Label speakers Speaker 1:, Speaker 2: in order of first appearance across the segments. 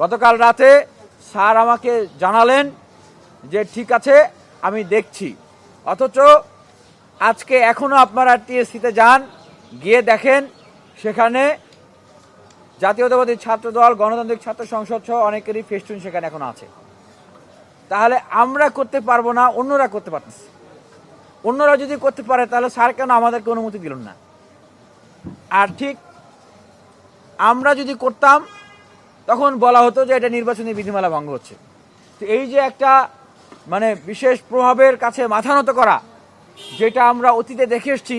Speaker 1: গতকাল রাতে স্যার আমাকে জানালেন যে ঠিক আছে, আমি দেখছি। অথচ আজকে এখনও আপনারা টিএসসিতে যান, গিয়ে দেখেন, সেখানে জাতীয়তাবাদী ছাত্র দল গণতান্ত্রিক ছাত্র সংসদ সহ অনেকেরই ফেস্টুন সেখানে এখন আছে। তাহলে আমরা করতে পারব না, অন্যরা করতে পারতেছে। অন্যরা যদি করতে পারে, তাহলে স্যার কেন আমাদেরকে অনুমতি দিল না? আর ঠিক আমরা যদি করতাম তখন বলা হতো যে এটা নির্বাচনী বিধিমালা ভঙ্গ হচ্ছে। তো এই যে একটা মানে বিশেষ প্রভাবের কাছে মাথা নত করা, যেটা আমরা অতীতে দেখে এসছি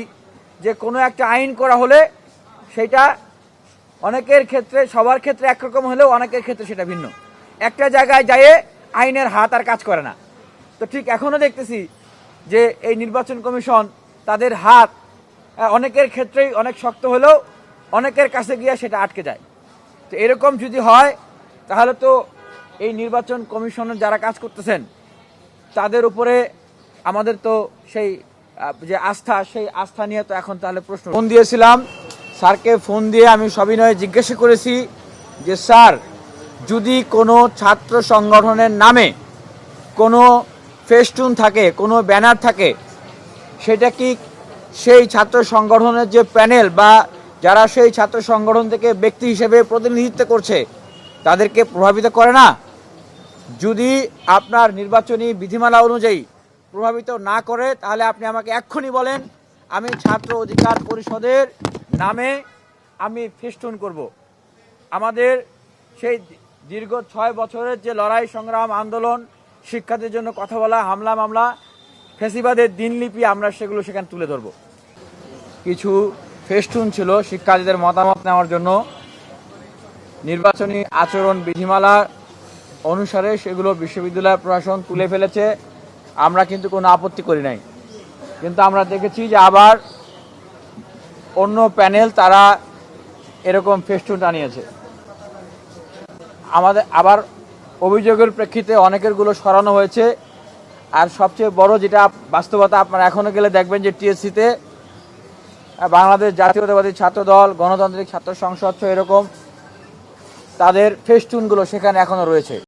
Speaker 1: যে কোনো একটা আইন করা হলে সেটা অনেকের ক্ষেত্রে, সবার ক্ষেত্রে একরকম হলেও অনেকের ক্ষেত্রে সেটা ভিন্ন। একটা জায়গায় যায় আইনের হাত আর কাজ করে না। তো ঠিক এখনও দেখতেছি যে এই নির্বাচন কমিশন তাদের হাত, অনেকের ক্ষেত্রেই অনেক শক্ত হলেও অনেকের কাছে গিয়ে সেটা আটকে যায়। তো এরকম যদি হয়, তাহলে তো এই নির্বাচন কমিশনের যারা কাজ করতেছেন, তাদের উপরে আমাদের তো সেই যে আস্থা, সেই আস্থা নিয়ে তো এখন তাহলে প্রশ্ন ফোন দিয়েছিলাম, স্যারকে ফোন দিয়ে আমি সবিনয়ে জিজ্ঞাসা করেছি যে, স্যার, যদি কোনো ছাত্র সংগঠনের নামে কোনো ফেস্টুন থাকে, কোনো ব্যানার থাকে, সেটা কি সেই ছাত্র সংগঠনের যে প্যানেল বা যারা সেই ছাত্র সংগঠন থেকে ব্যক্তি হিসেবে প্রতিনিধিত্ব করছে, তাদেরকে প্রভাবিত করে না। যদি আপনার নির্বাচনী বিধিমালা অনুযায়ী প্রভাবিত না করে, তাহলে আপনি আমাকে এক্ষুনি বলেন, আমি ছাত্র অধিকার পরিষদের নামে আমি ফেস্টুন করব। আমাদের সেই দীর্ঘ ছয় বছরের যে লড়াই, সংগ্রাম, আন্দোলন শিক্ষার্থীর জন্য কথা বলা, হামলা, মামলা, ফেসিবাদের দিনলিপি আমরা সেগুলো সেখানে তুলে ধরব। কিছু ফেস্টুন ছিল, শিক্ষার্থীদের মতামত নেওয়ার জন্য। নির্বাচনী আচরণ বিধিমালা অনুসারে সেগুলো বিশ্ববিদ্যালয় প্রশাসন তুলে ফেলেছে। আমরা কিন্তু কোনো আপত্তি করি নাই। কিন্তু আমরা দেখেছি যে আবার অন্য প্যানেল তারা এরকম ফেস্টুন টানিয়েছে। আমাদের আবার অভিযোগের প্রেক্ষিতে অনেকেরগুলো সরানো হয়েছে। আর সবচেয়ে বড় যেটা বাস্তবতা আপনারা এখনও গেলে দেখবেন যে টিএসসিতে বাংলাদেশ জাতীয়তাবাদী ছাত্র দল গণতান্ত্রিক ছাত্র সংসদ এরকম তাদের ফেস্টুনগুলো সেখানে এখনও রয়েছে।